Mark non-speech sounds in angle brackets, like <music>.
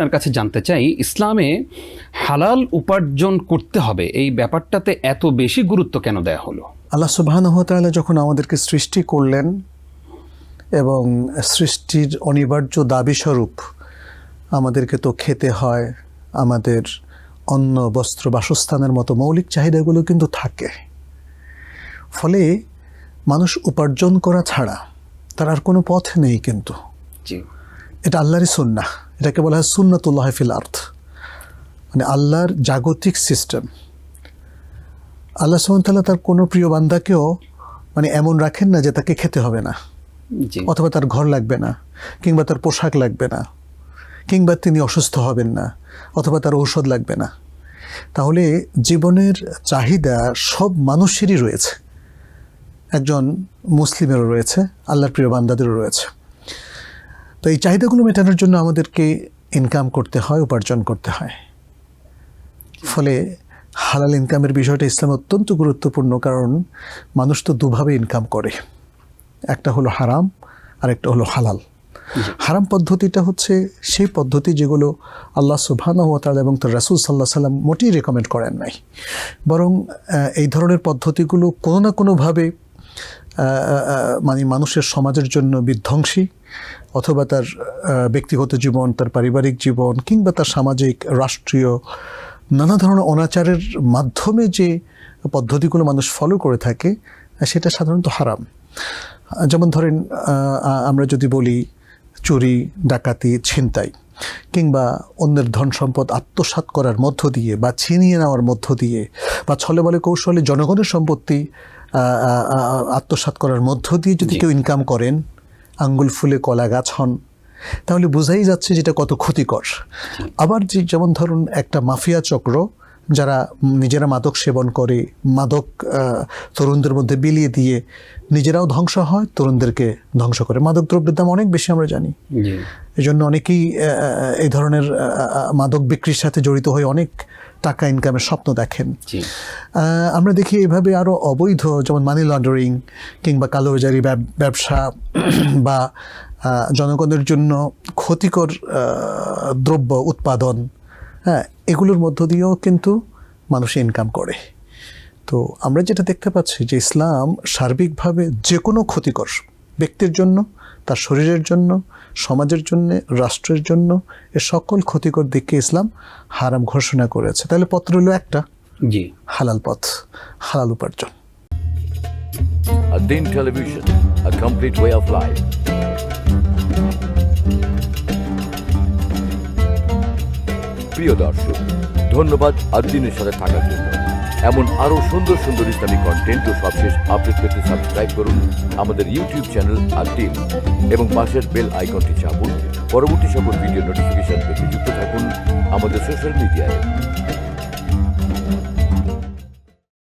আপনার কাছে জানতে চাই ইসলামে হালাল উপার্জন করতে হবে এই ব্যাপারটাতে এত বেশি গুরুত্ব কেন দেয়া হলো? আল্লাহ সুবাহানহতালা যখন আমাদেরকে সৃষ্টি করলেন এবং সৃষ্টির অনিবার্য দাবিস্বরূপ আমাদেরকে তো খেতে হয় আমাদের অন্ন বস্ত্র বাসস্থানের মতো মৌলিক চাহিদাগুলো কিন্তু থাকে। ফলে মানুষ উপার্জন করা ছাড়া তার আর কোনো পথ নেই কিন্তু। এটা আল্লাহরই সুন্না এটাকে বলা হয় সুন্নাতুল্লাহ ফিল আর্থ মানে আল্লাহর জাগতিক সিস্টেম। আল্লাহ সুমতাল্লাহ তার কোনো প্রিয় বান্দাকেও মানে এমন রাখেন না যে তাকে খেতে হবে না। অথবা তার ঘর লাগবে না কিংবা তার পোশাক লাগবে না কিংবা তিনি অসুস্থ হবেন না অথবা তার ঔষধ লাগবে না। তাহলে জীবনের চাহিদা সব মানুষেরই রয়েছে। একজন মুসলিমেরও রয়েছে আল্লাহর প্রিয় বান্দাদেরও রয়েছে। তো এই চাহিদাগুলো মেটানোর জন্য আমাদেরকে ইনকাম করতে হয়, উপার্জন করতে হয়। ফলে হালাল ইনকামের বিষয়টা ইসলাম অত্যন্ত গুরুত্বপূর্ণ, কারণ মানুষ তো দুভাবে ইনকাম করে। একটা হলো হারাম আর একটা হলো হালাল। হারাম পদ্ধতিটা হচ্ছে সেই পদ্ধতি যেগুলো আল্লাহ সুবহানাহু ওয়া এবং তার রাসূল সাল্লাহ সাল্লাম মোটেই রেকমেন্ড করেন নাই। বরং এই ধরনের পদ্ধতিগুলো কোনো না কোনোভাবে মানে মানুষের সমাজের জন্য বিধ্বংসী, অথবা তার ব্যক্তিগত জীবন, তার পারিবারিক জীবন, কিংবা তার সামাজিক, রাষ্ট্রীয়, নানা ধরনের অনাচারের মাধ্যমে যে পদ্ধতিগুলো মানুষ ফলো করে থাকে, সেটা সাধারণত হারাম। যেমন ধরেন আমরা যদি বলি চুরি, ডাকাতি, ছিনতাই, কিংবা অন্যের ধন সম্পদ আত্মসাৎ করার মধ্য দিয়ে বা ছিনিয়ে নেওয়ার মধ্য দিয়ে বা ছলে বলে কৌশলে জনগণের সম্পত্তি আত্মসাৎ করার মধ্য দিয়ে যদি কেউ ইনকাম করেন আঙ্গুল ফুলে কলা গাছ হন তাহলে বোঝাই যাচ্ছে যেটা কত ক্ষতিকর। আবার যে যেমন ধরুন একটা মাফিয়া চক্র যারা নিজেরা মাদক সেবন করে মাদক তরুণদের মধ্যে বিলিয়ে দিয়ে নিজেরাও ধ্বংস হয় তরুণদেরকে ধ্বংস করে। মাদক দ্রব্যের দাম অনেক বেশি আমরা জানি। এই জন্য অনেকেই এই ধরনের মাদক বিক্রির সাথে জড়িত হয়ে অনেক টাকা ইনকামের স্বপ্ন দেখেন। আমরা দেখি এভাবে আরও অবৈধ যেমন মানি লন্ডারিং কিংবা কালোবাজারি ব্যব- ব্যবসা <clears throat> বা জনগণের জন্য ক্ষতিকর দ্রব্য উৎপাদন হ্যাঁ এগুলোর মধ্য দিয়েও কিন্তু মানুষ ইনকাম করে। তো আমরা যেটা দেখতে পাচ্ছি যে ইসলাম সার্বিকভাবে যে কোনো ক্ষতিকর ব্যক্তির জন্য তার শরীরের জন্য সমাজের জন্য রাষ্ট্রের জন্য এ সকল ক্ষতিকর দিককে ইসলাম হারাম ঘোষণা করেছে। তাহলে পত্র হলো একটা। জি। হালাল পথ হালাল উপার্জন। Television, a complete way of life. প্রিয় দর্শক, ধন্যবাদ আদিনের সাথে থাকার জন্য। এমন আরও সুন্দর সুন্দর ইসলামী কন্টেন্ট ও সবশেষ আপডেট পেতে সাবস্ক্রাইব করুন আমাদের ইউটিউব চ্যানেল আদিন এবং পাশের বেল আইকনটি চাপুন। পরবর্তী সকল ভিডিও নোটিফিকেশন পেতে যুক্ত থাকুন আমাদের সোশ্যাল মিডিয়ায়